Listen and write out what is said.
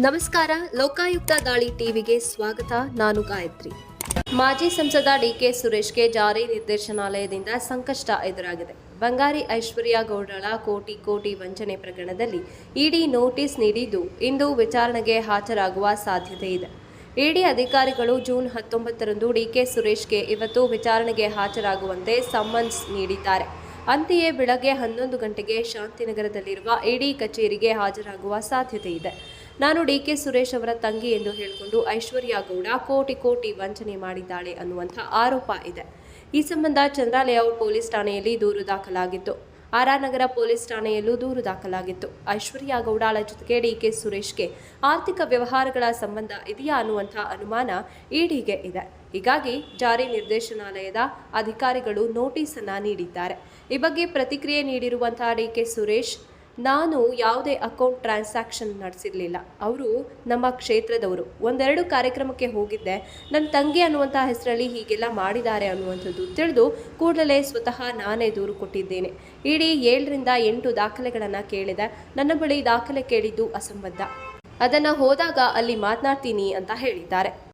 ನಮಸ್ಕಾರ, ಲೋಕಾಯುಕ್ತ ದಾಳಿ ಟಿವಿಗೆ ಸ್ವಾಗತ. ನಾನು ಗಾಯತ್ರಿ. ಮಾಜಿ ಸಂಸದ ಡಿಕೆ ಸುರೇಶ್ಗೆ ಜಾರಿ ನಿರ್ದೇಶನಾಲಯದಿಂದ ಸಂಕಷ್ಟ ಎದುರಾಗಿದೆ. ಬಂಗಾರಿ ಐಶ್ವರ್ಯ ಗೌಡಳ ಕೋಟಿ ಕೋಟಿ ವಂಚನೆ ಪ್ರಕರಣದಲ್ಲಿ ಇಡಿ ನೋಟಿಸ್ ನೀಡಿದ್ದು ಇಂದು ವಿಚಾರಣೆಗೆ ಹಾಜರಾಗುವ ಸಾಧ್ಯತೆ ಇದೆ. ಇಡಿ ಅಧಿಕಾರಿಗಳು ಜೂನ್ ಹತ್ತೊಂಬತ್ತರಂದು ಡಿಕೆ ಸುರೇಶ್ಗೆ ಇವತ್ತು ವಿಚಾರಣೆಗೆ ಹಾಜರಾಗುವಂತೆ ಸಮ್ಮನ್ಸ್ ನೀಡಿದ್ದಾರೆ. ಅಂತೆಯೇ ಬೆಳಗ್ಗೆ ಹನ್ನೊಂದು ಗಂಟೆಗೆ ಶಾಂತಿನಗರದಲ್ಲಿರುವ ಇಡಿ ಕಚೇರಿಗೆ ಹಾಜರಾಗುವ ಸಾಧ್ಯತೆ ಇದೆ. ನಾನು ಡಿ ಕೆ ಸುರೇಶ್ ಅವರ ತಂಗಿ ಎಂದು ಹೇಳಿಕೊಂಡು ಐಶ್ವರ್ಯ ಗೌಡ ಕೋಟಿ ಕೋಟಿ ವಂಚನೆ ಮಾಡಿದ್ದಾಳೆ ಅನ್ನುವಂಥ ಆರೋಪ ಇದೆ. ಈ ಸಂಬಂಧ ಚಂದ್ರ ಲೇಔಟ್ ಪೊಲೀಸ್ ಠಾಣೆಯಲ್ಲಿ ದೂರು ದಾಖಲಾಗಿತ್ತು. ಆರ್ ನಗರ ಪೊಲೀಸ್ ಠಾಣೆಯಲ್ಲೂ ದೂರು ದಾಖಲಾಗಿತ್ತು. ಐಶ್ವರ್ಯ ಗೌಡಾಳ ಜೊತೆಗೆ ಡಿ ಕೆ ಸುರೇಶ್ಗೆ ಆರ್ಥಿಕ ವ್ಯವಹಾರಗಳ ಸಂಬಂಧ ಇದೆಯಾ ಅನ್ನುವಂಥ ಅನುಮಾನ ಇಡಿಗೆ ಇದೆ. ಹೀಗಾಗಿ ಜಾರಿ ನಿರ್ದೇಶನಾಲಯದ ಅಧಿಕಾರಿಗಳು ನೋಟಿಸ್ ನೀಡಿದ್ದಾರೆ. ಈ ಬಗ್ಗೆ ಪ್ರತಿಕ್ರಿಯೆ ನೀಡಿರುವಂತಹ ಡಿಕೆ ಸುರೇಶ್ ನಾನು ಯಾವುದೇ ಅಕೌಂಟ್ ಟ್ರಾನ್ಸಾಕ್ಷನ್ ನಡೆಸಿರಲಿಲ್ಲ. ಅವರು ನಮ್ಮ ಕ್ಷೇತ್ರದವರು. ಒಂದೆರಡು ಕಾರ್ಯಕ್ರಮಕ್ಕೆ ಹೋಗಿದ್ದೆ. ನನ್ನ ತಂಗಿ ಅನ್ನುವಂಥ ಹೆಸರಲ್ಲಿ ಹೀಗೆಲ್ಲ ಮಾಡಿದ್ದಾರೆ ಅನ್ನುವಂಥದ್ದು ತಿಳಿದು ಕೂಡಲೇ ಸ್ವತಃ ನಾನೇ ದೂರು ಕೊಟ್ಟಿದ್ದೇನೆ. ಇಡೀ ಏಳರಿಂದ ಎಂಟು ದಾಖಲೆಗಳನ್ನು ಕೇಳಿದೆ. ನನ್ನ ಬಳಿ ದಾಖಲೆ ಕೇಳಿದ್ದು ಅಸಂಬದ್ಧ. ಅದನ್ನು ಹೋದಾಗ ಅಲ್ಲಿ ಮಾತನಾಡ್ತೀನಿ ಅಂತ ಹೇಳಿದ್ದಾರೆ.